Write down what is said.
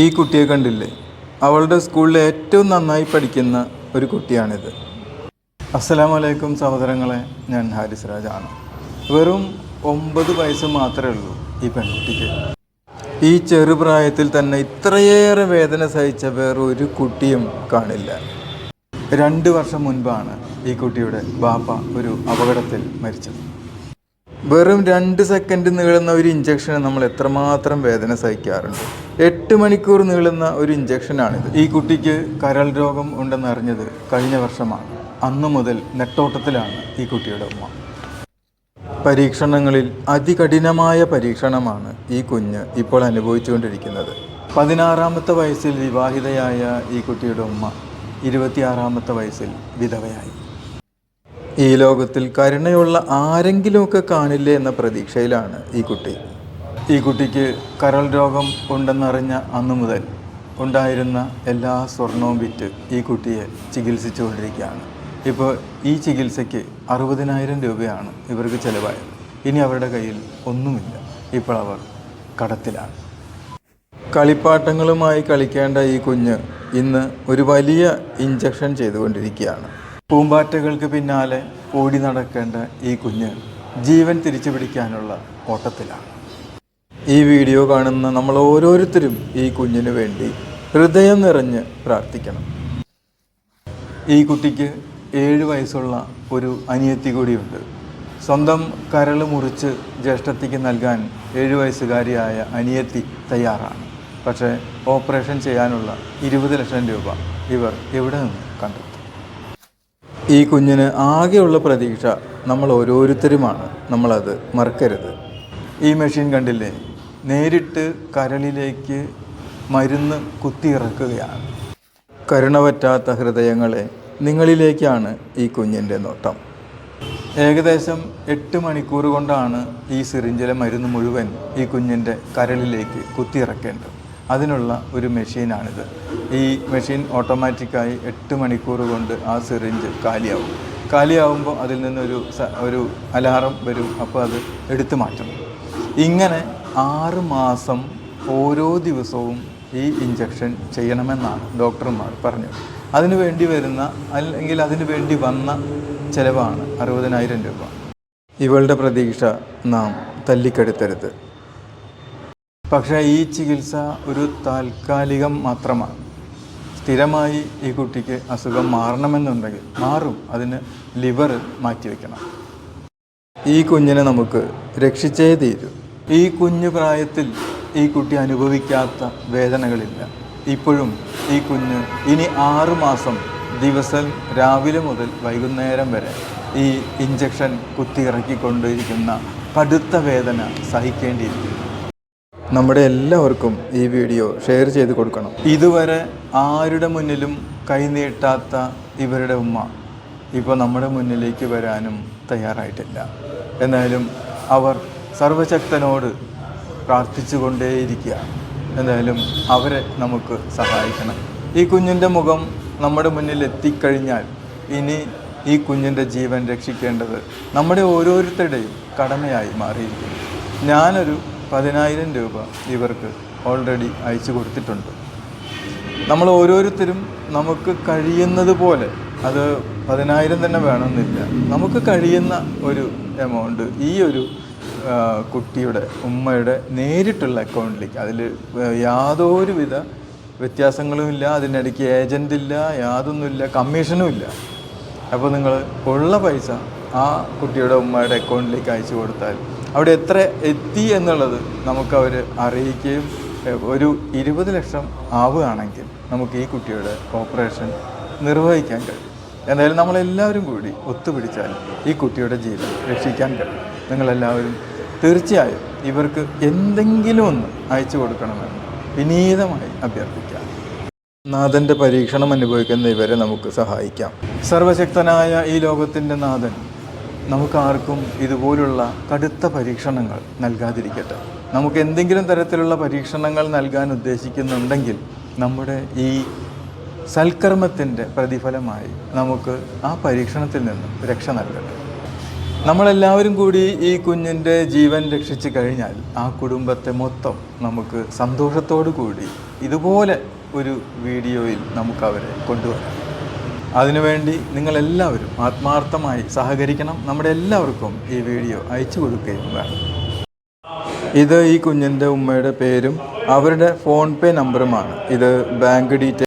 ഈ കുട്ടിയെ കണ്ടില്ലേ? അവളുടെ സ്കൂളിൽ ഏറ്റവും നന്നായി പഠിക്കുന്ന ഒരു കുട്ടിയാണിത്. അസ്സലാമു അലൈക്കും സഹോദരങ്ങളെ ഞാൻ ഹാരിസ് രാജാണ്. വെറും ഒമ്പത് വയസ്സ് മാത്രമേ ഉള്ളൂ ഈ പെൺകുട്ടിക്ക്. ഈ ചെറുപ്രായത്തിൽ തന്നെ ഇത്രയേറെ വേദന സഹിച്ച വേറെ ഒരു കുട്ടിയും കാണില്ല. രണ്ട് വർഷം മുൻപാണ് ഈ കുട്ടിയുടെ ബാപ്പ ഒരു അപകടത്തിൽ മരിച്ചത്. വെറും രണ്ട് സെക്കൻഡ് നീളുന്ന ഒരു ഇഞ്ചക്ഷന് നമ്മൾ എത്രമാത്രം വേദന സഹിക്കാറുണ്ട്? എട്ട് മണിക്കൂർ നീളുന്ന ഒരു ഇഞ്ചക്ഷനാണിത് ഈ കുട്ടിക്ക് കരൾ രോഗം ഉണ്ടെന്ന് അറിഞ്ഞത് കഴിഞ്ഞ വർഷമാണ്. അന്നു മുതൽ നെട്ടോട്ടത്തിലാണ് ഈ കുട്ടിയുടെ ഉമ്മ. പരീക്ഷണങ്ങളിൽ അതികഠിനമായ പരീക്ഷണമാണ് ഈ കുഞ്ഞ് ഇപ്പോൾ അനുഭവിച്ചുകൊണ്ടിരിക്കുന്നത്. പതിനാറാമത്തെ വയസ്സിൽ വിവാഹിതയായ ഈ കുട്ടിയുടെ ഉമ്മ ഇരുപത്തിയാറാമത്തെ വയസ്സിൽ വിധവയായി. ഈ ലോകത്തിൽ കരുണയുള്ള ആരെങ്കിലുമൊക്കെ കാണില്ലേ എന്ന പ്രതീക്ഷയിലാണ് ഈ കുട്ടി. ഈ കുട്ടിക്ക് കരൾ രോഗം ഉണ്ടെന്നറിഞ്ഞ അന്നു മുതൽ ഉണ്ടായിരുന്ന എല്ലാ സ്വർണവും വിറ്റ് ഈ കുട്ടിയെ ചികിത്സിച്ചുകൊണ്ടിരിക്കുകയാണ്. ഇപ്പോൾ ഈ ചികിത്സയ്ക്ക് അറുപതിനായിരം രൂപയാണ് ഇവർക്ക് ചിലവായത്. ഇനി അവരുടെ കയ്യിൽ ഒന്നുമില്ല. ഇപ്പോൾ അവർ കടത്തിലാണ്. കളിപ്പാട്ടങ്ങളുമായി കളിക്കേണ്ട ഈ കുഞ്ഞ് ഇന്ന് ഒരു വലിയ ഇഞ്ചക്ഷൻ ചെയ്തുകൊണ്ടിരിക്കുകയാണ്. പൂമ്പാറ്റകൾക്ക് പിന്നാലെ ഓടി നടക്കേണ്ട ഈ കുഞ്ഞ് ജീവൻ തിരിച്ചു പിടിക്കാനുള്ള ഓട്ടത്തിലാണ്. ഈ വീഡിയോ കാണുന്ന നമ്മൾ ഓരോരുത്തരും ഈ കുഞ്ഞിന് വേണ്ടി ഹൃദയം നിറഞ്ഞ് പ്രാർത്ഥിക്കണം. ഈ കുട്ടിക്ക് ഏഴ് വയസ്സുള്ള ഒരു അനിയത്തി കൂടിയുണ്ട്. സ്വന്തം കരൾ മുറിച്ച് ജ്യേഷ്ഠത്തിക്ക് നൽകാൻ ഏഴ് വയസ്സുകാരിയായ അനിയത്തി തയ്യാറാണ്. പക്ഷേ ഓപ്പറേഷൻ ചെയ്യാനുള്ള ഇരുപത് ലക്ഷം രൂപ ഇവർ എവിടെ നിന്ന് കണ്ടെത്തും ഈ കുഞ്ഞിന് ആകെയുള്ള പ്രതീക്ഷ നമ്മൾ ഓരോരുത്തരുമാണ്. നമ്മളത് മറക്കരുത്. ഈ മെഷീൻ കണ്ടില്ലേ? നേരിട്ട് കരളിലേക്ക് മരുന്ന് കുത്തിയിറക്കുകയാണ്. കരുണ ഹൃദയങ്ങളെ നിങ്ങളിലേക്കാണ് ഈ കുഞ്ഞിന്റെ നോട്ടം. ഏകദേശം എട്ട് മണിക്കൂർ കൊണ്ടാണ് ഈ സിറിഞ്ചിലെ മരുന്ന് മുഴുവൻ ഈ കുഞ്ഞിന്റെ കരളിലേക്ക് കുത്തിയിറക്കേണ്ടത്. അതിനുള്ള ഒരു മെഷീനാണിത്. ഈ മെഷീൻ ഓട്ടോമാറ്റിക്കായി എട്ട് മണിക്കൂർ കൊണ്ട് ആ സിറിഞ്ച് കാലിയാവും. കാലിയാവുമ്പോൾ അതിൽ നിന്നൊരു ഒരു അലാറം വരും അപ്പോൾ അത് എടുത്തു മാറ്റണം ഇങ്ങനെ ആറ് മാസം ഓരോ ദിവസവും ഈ ഇഞ്ചക്ഷൻ ചെയ്യണമെന്നാണ് ഡോക്ടർമാർ പറഞ്ഞത്. അതിനു വേണ്ടി വരുന്ന അല്ലെങ്കിൽ അതിനു വേണ്ടി വന്ന ചിലവാണ് അറുപതിനായിരം രൂപ. ഇവളുടെ പ്രതീക്ഷ നാം തല്ലിക്കെടുത്തരുത്. പക്ഷേ ഈ ചികിത്സ ഒരു താൽക്കാലികം മാത്രമാണ്. സ്ഥിരമായി ഈ കുട്ടിക്ക് അസുഖം മാറണമെന്നുണ്ടെങ്കിൽ മാറും. അതിന് ലിവർ മാറ്റിവെക്കണം ഈ കുഞ്ഞിനെ നമുക്ക് രക്ഷിച്ചേ തീരൂ. ഈ കുഞ്ഞു പ്രായത്തിൽ ഈ കുട്ടി അനുഭവിക്കാത്ത വേദനകളില്ല. ഇപ്പോഴും ഈ കുഞ്ഞ് ഇനി ആറുമാസം ദിവസം രാവിലെ മുതൽ വൈകുന്നേരം വരെ ഈ ഇഞ്ചക്ഷൻ കുത്തിയിറക്കിക്കൊണ്ടിരിക്കുന്ന കടുത്ത വേദന സഹിക്കേണ്ടിയിരിക്കുന്നു. നമ്മുടെ എല്ലാവർക്കും ഈ വീഡിയോ ഷെയർ ചെയ്ത് കൊടുക്കണം. ഇതുവരെ ആരുടെ മുന്നിലും കൈനീട്ടാത്ത ഇവരുടെ ഉമ്മ ഇപ്പോൾ നമ്മുടെ മുന്നിലേക്ക് വരാനും തയ്യാറായിട്ടില്ല. എന്നാലും അവർ സർവശക്തനോട് പ്രാർത്ഥിച്ചുകൊണ്ടേയിരിക്കുക. എന്തായാലും അവരെ നമുക്ക് സഹായിക്കണം. ഈ കുഞ്ഞിന്റെ മുഖം നമ്മുടെ മുന്നിൽ എത്തിക്കഴിഞ്ഞാൽ ഇനി ഈ കുഞ്ഞിന്റെ ജീവൻ രക്ഷിക്കേണ്ടത് നമ്മുടെ ഓരോരുത്തരുടെയും കടമയായി മാറിയിരിക്കുന്നു. ഞാനൊരു പതിനായിരം രൂപ ഇവർക്ക് ഓൾറെഡി അയച്ചു കൊടുത്തിട്ടുണ്ട്. നമ്മൾ ഓരോരുത്തരും നമുക്ക് കഴിയുന്നത് പോലെ അത് പതിനായിരം തന്നെ വേണമെന്നില്ല. നമുക്ക് കഴിയുന്ന ഒരു എമൗണ്ട് ഈ ഒരു കുട്ടിയുടെ ഉമ്മയുടെ നേരിട്ടുള്ള അക്കൗണ്ടിലേക്ക് അതിൽ യാതൊരുവിധ വ്യത്യാസങ്ങളും ഇല്ല. അതിനിടയ്ക്ക് ഏജന്റ് ഇല്ല യാതൊന്നുമില്ല കമ്മീഷനും ഇല്ല. അപ്പോൾ നിങ്ങൾ ഉള്ള പൈസ ആ കുട്ടിയുടെ ഉമ്മയുടെ അക്കൗണ്ടിലേക്ക് അയച്ചു കൊടുത്താൽ അവിടെ എത്ര എത്തി എന്നുള്ളത് നമുക്ക് അവർ അറിയിക്കുകയും ഒരു ഇരുപത് ലക്ഷം ആവുകയാണെങ്കിൽ നമുക്ക് ഈ കുട്ടിയുടെ ഓപ്പറേഷൻ നിർവഹിക്കാൻ കഴിയും. എന്തായാലും നമ്മളെല്ലാവരും കൂടി ഒത്തുപിടിച്ചാൽ ഈ കുട്ടിയുടെ ജീവൻ രക്ഷിക്കാൻ കഴിയും. നിങ്ങളെല്ലാവരും തീർച്ചയായും ഇവർക്ക് എന്തെങ്കിലും ഒന്ന് അയച്ചു കൊടുക്കണമെന്ന് വിനീതമായി അഭ്യർത്ഥിക്കാം. നാഥന്റെ പരീക്ഷണം അനുഭവിക്കുന്ന ഇവരെ നമുക്ക് സഹായിക്കാം. സർവശക്തനായ ഈ ലോകത്തിന്റെ നാഥൻ നമുക്കാർക്കും ഇതുപോലുള്ള കടുത്ത പരീക്ഷണങ്ങൾ നൽകാതിരിക്കട്ടെ. നമുക്ക് എന്തെങ്കിലും തരത്തിലുള്ള പരീക്ഷണങ്ങൾ നൽകാൻ ഉദ്ദേശിക്കുന്നുണ്ടെങ്കിൽ നമ്മുടെ ഈ സൽക്കർമ്മത്തിന്റെ പ്രതിഫലമായി നമുക്ക് ആ പരീക്ഷണത്തിൽ നിന്നും രക്ഷ നൽകട്ടെ. നമ്മളെല്ലാവരും കൂടി ഈ കുഞ്ഞിന്റെ ജീവൻ രക്ഷിച്ചു കഴിഞ്ഞാൽ ആ കുടുംബത്തെ മൊത്തം നമുക്ക് സന്തോഷത്തോടു കൂടി ഇതുപോലെ ഒരു വീഡിയോയിൽ നമുക്കവരെ കൊണ്ടുവരാം. അതിനുവേണ്ടി നിങ്ങളെല്ലാവരും ആത്മാർത്ഥമായി സഹകരിക്കണം. നമ്മുടെ എല്ലാവർക്കും ഈ വീഡിയോ അയച്ചു കൊടുക്കുകയും വേണം. ഇത് ഈ കുഞ്ഞിന്റെ ഉമ്മയുടെ പേരും അവരുടെ ഫോൺ പേ നമ്പറുമാണ്. ഇത് ബാങ്ക് ഡീറ്റെയിൽ